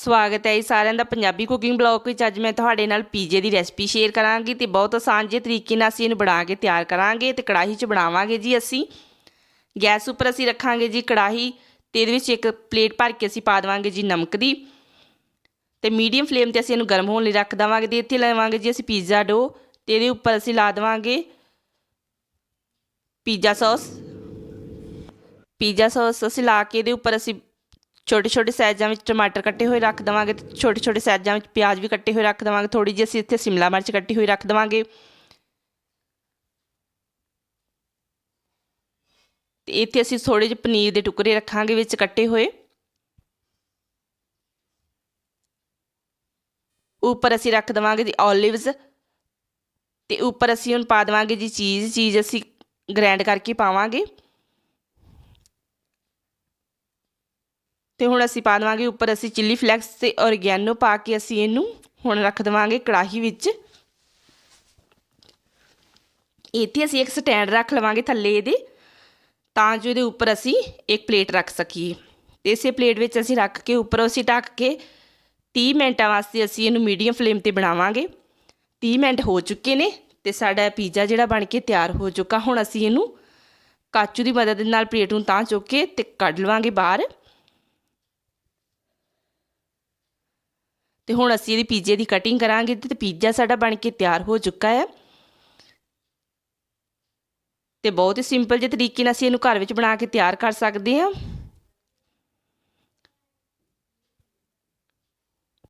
ਸਵਾਗਤ ਹੈ ਜੀ ਸਾਰਿਆਂ ਦਾ ਪੰਜਾਬੀ ਕੁਕਿੰਗ ਬਲੌਗ ਵਿੱਚ। ਅੱਜ ਮੈਂ ਤੁਹਾਡੇ ਨਾਲ ਪੀਜ਼ੇ ਦੀ ਰੈਸਪੀ ਸ਼ੇਅਰ ਕਰਾਂਗੀ ਤੇ ਬਹੁਤ ਆਸਾਨ ਜਿਹੇ ਤਰੀਕੇ ਨਾਲ ਅਸੀਂ ਇਹਨੂੰ ਬਣਾ ਕੇ ਤਿਆਰ ਕਰਾਂਗੇ ਤੇ ਕੜਾਹੀ 'ਚ ਬਣਾਵਾਂਗੇ ਜੀ ਅਸੀਂ। ਗੈਸ ਉੱਪਰ ਅਸੀਂ ਰੱਖਾਂਗੇ ਜੀ ਕੜਾਹੀ ਤੇ ਇਹਦੇ ਵਿੱਚ ਇੱਕ ਪਲੇਟ ਭਰ ਕੇ ਅਸੀਂ ਪਾ ਦੇਵਾਂਗੇ ਜੀ ਨਮਕ ਦੀ। ਤੇ ਮੀਡੀਅਮ ਫਲੇਮ ਤੇ ਅਸੀਂ ਇਹਨੂੰ ਗਰਮ ਹੋਣ ਲਈ ਰੱਖ ਦੇਵਾਂਗੇ ਤੇ ਇੱਥੇ ਲਵਾਂਗੇ ਜੀ ਅਸੀਂ ਪੀਜ਼ਾ ਡੋ ਤੇ ਇਹਦੇ ਉੱਪਰ ਅਸੀਂ ਲਾ ਦੇਵਾਂਗੇ ਪੀਜ਼ਾ ਸੌਸ ਪੀਜ਼ਾ ਸੌਸ ਅਸੀਂ ਲਾ ਕੇ ਇਹਦੇ ਉੱਪਰ ਅਸੀਂ ਛੋਟੇ ਛੋਟੇ ਸਾਈਜ਼ਾਂ ਵਿੱਚ ਟਮਾਟਰ ਕੱਟੇ ਹੋਏ ਰੱਖ ਦੇਵਾਂਗੇ ਤੇ ਛੋਟੇ ਛੋਟੇ ਸਾਈਜ਼ਾਂ ਵਿੱਚ ਪਿਆਜ਼ ਵੀ ਕੱਟੇ ਹੋਏ ਰੱਖ ਦੇਵਾਂਗੇ। ਥੋੜੀ ਜਿਹੀ ਅਸੀਂ ਇੱਥੇ ਸਿਮਲਾ ਮਿਰਚ ਕੱਟੀ ਹੋਈ ਰੱਖ ਦੇਵਾਂਗੇ। ਤੇ ਇੱਥੇ ਅਸੀਂ ਥੋੜੇ ਜਿਹੇ ਪਨੀਰ ਦੇ ਟੁਕੜੇ ਰੱਖਾਂਗੇ ਵਿੱਚ ਕੱਟੇ ਹੋਏ। ਉੱਪਰ ਅਸੀਂ ਰੱਖ ਦੇਵਾਂਗੇ ਜੀ 올ਿਵਸ ਤੇ ਉੱਪਰ ਅਸੀਂ ਹੁਣ ਪਾ ਦੇਵਾਂਗੇ ਜੀ ਚੀਜ਼ ਚੀਜ਼ ਅਸੀਂ ਗ੍ਰੈਂਡ ਕਰਕੇ ਪਾਵਾਂਗੇ। ਤੇ ਹੁਣ ਅਸੀਂ ਪਾ ਦੇਵਾਂਗੇ ਉੱਪਰ ਅਸੀਂ ਚਿੱਲੀ ਫਲੈਕਸ ਤੇ ਔਰਗੈਨੋ ਪਾ ਕੇ ਅਸੀਂ ਇਹਨੂੰ ਹੁਣ ਰੱਖ ਦੇਵਾਂਗੇ ਕੜਾਹੀ ਵਿੱਚ। ਇੱਥੇ ਅਸੀਂ ਇੱਕ ਸਟੈਂਡ ਰੱਖ ਲਵਾਂਗੇ ਥੱਲੇ ਇਹਦੇ, ਤਾਂ ਜੋ ਇਹਦੇ ਉੱਪਰ ਅਸੀਂ ਇੱਕ ਪਲੇਟ ਰੱਖ ਸਕੀਏ। ਤੇ ਇਸੇ ਪਲੇਟ ਵਿੱਚ ਅਸੀਂ ਰੱਖ ਕੇ ਉੱਪਰ ਅਸੀਂ ਢੱਕ ਕੇ 30 ਮਿੰਟਾਂ ਵਾਸਤੇ ਅਸੀਂ ਇਹਨੂੰ ਮੀਡੀਅਮ ਫਲੇਮ ਤੇ ਬਣਾਵਾਂਗੇ। 30 ਮਿੰਟ ਹੋ ਚੁੱਕੇ ਨੇ ਤੇ ਸਾਡਾ ਪੀਜ਼ਾ ਜਿਹੜਾ ਬਣ ਕੇ ਤਿਆਰ ਹੋ ਚੁੱਕਾ। ਹੁਣ ਅਸੀਂ ਇਹਨੂੰ ਕਾਚੂ ਦੀ ਮਦਦ ਨਾਲ ਪਲੇਟ ਨੂੰ ਤਾਂ ਚੁੱਕ ਕੇ ਤੇ ਕੱਢ ਲਵਾਂਗੇ ਬਾਹਰ। ਤੇ ਹੁਣ ਅਸੀਂ ਇਹਦੀ ਪੀਜ਼ੇ ਦੀ ਕਟਿੰਗ ਕਰਾਂਗੇ ਤੇ ਪੀਜ਼ਾ ਸਾਡਾ ਬਣ ਕੇ ਤਿਆਰ ਹੋ ਚੁੱਕਾ ਹੈ। ਤੇ ਬਹੁਤ ਹੀ ਸਿੰਪਲ ਜਿਹੇ ਤਰੀਕੇ ਨਾਲ ਅਸੀਂ ਇਹਨੂੰ ਘਰ ਵਿੱਚ ਬਣਾ ਕੇ ਤਿਆਰ ਕਰ ਸਕਦੇ ਹਾਂ।